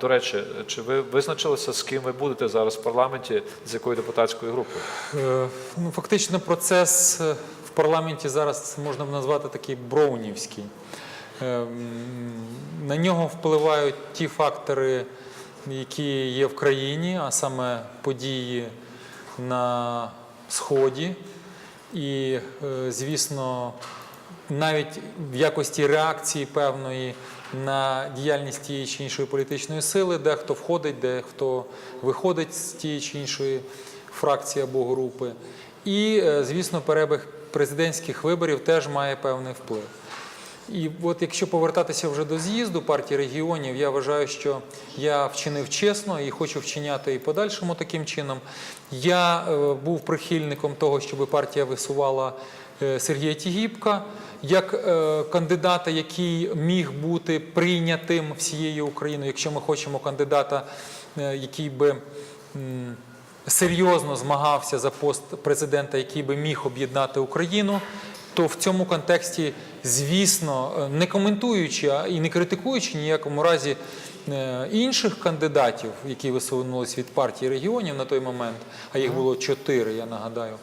До речі, чи ви визначилися, з ким ви будете зараз в парламенті, з якою депутатською групою? Е, Ну, фактично, процес е, в парламенті зараз можна назвати такий броунівський. Е, На нього впливають ті фактори, які є в країні, а саме події на Сході. І, звісно, навіть в якості реакції певної на діяльність тієї чи іншої політичної сили, де хто входить, де хто виходить з тієї чи іншої фракції або групи. І, е, звісно, перебіг президентських виборів теж має певний вплив. І от якщо повертатися вже до з'їзду партії регіонів, я вважаю, що я вчинив чесно і хочу вчиняти і подальшому таким чином. Я е, був прихильником того, щоб партія висувала е, Сергія Тігіпка як е, кандидата, який міг бути прийнятим всією Україною, якщо ми хочемо кандидата, який би. серйозно змагався за пост президента, який би міг об'єднати Україну, то в цьому контексті, звісно, е, не коментуючи і не критикуючи ніякому разі е, інших кандидатів, які висунулись від партії регіонів на той момент, а їх було чотири, я нагадаю,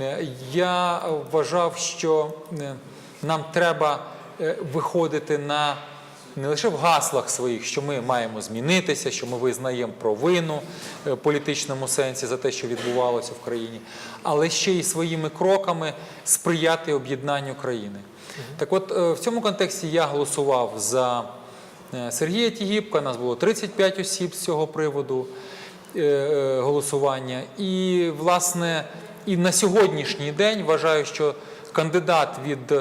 е, я вважав, що нам треба виходити на не лише в гаслах своїх, що ми маємо змінитися, що ми визнаємо провину е, в політичному сенсі за те, що відбувалося в країні, але ще й своїми кроками сприяти об'єднанню країни. Так от е, в цьому контексті я голосував за е, Сергія Тігіпка, нас було 35 осіб з цього приводу голосування. І, власне, і на сьогоднішній день вважаю, що кандидат від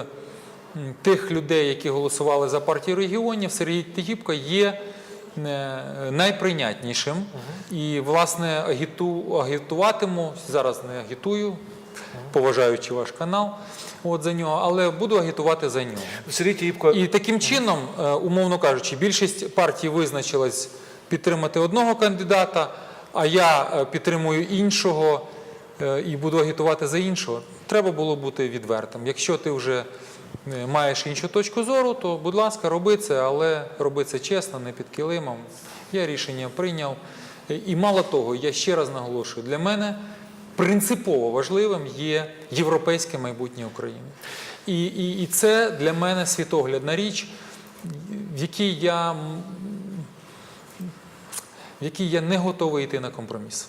тих людей, які голосували за партію регіонів, Сергій Тігіпко є е, найприйнятнішим. І, власне, агіту, агітуватиму, зараз не агітую, поважаючи ваш канал, от за нього, але буду агітувати за нього. Тігіпко, І таким чином, е, умовно кажучи, більшість партій визначилась підтримати одного кандидата, а я е, підтримую іншого і буду агітувати за іншого. Треба було бути відвертим. Якщо ти вже маєш іншу точку зору, то будь ласка, роби це, але роби це чесно, не під килимом. Я рішення прийняв. Е, І мало того, я ще раз наголошую, для мене принципово важливим є європейське майбутнє України. І, і, і це для мене світоглядна річ, в якій я, в якій я не готовий йти на компроміс.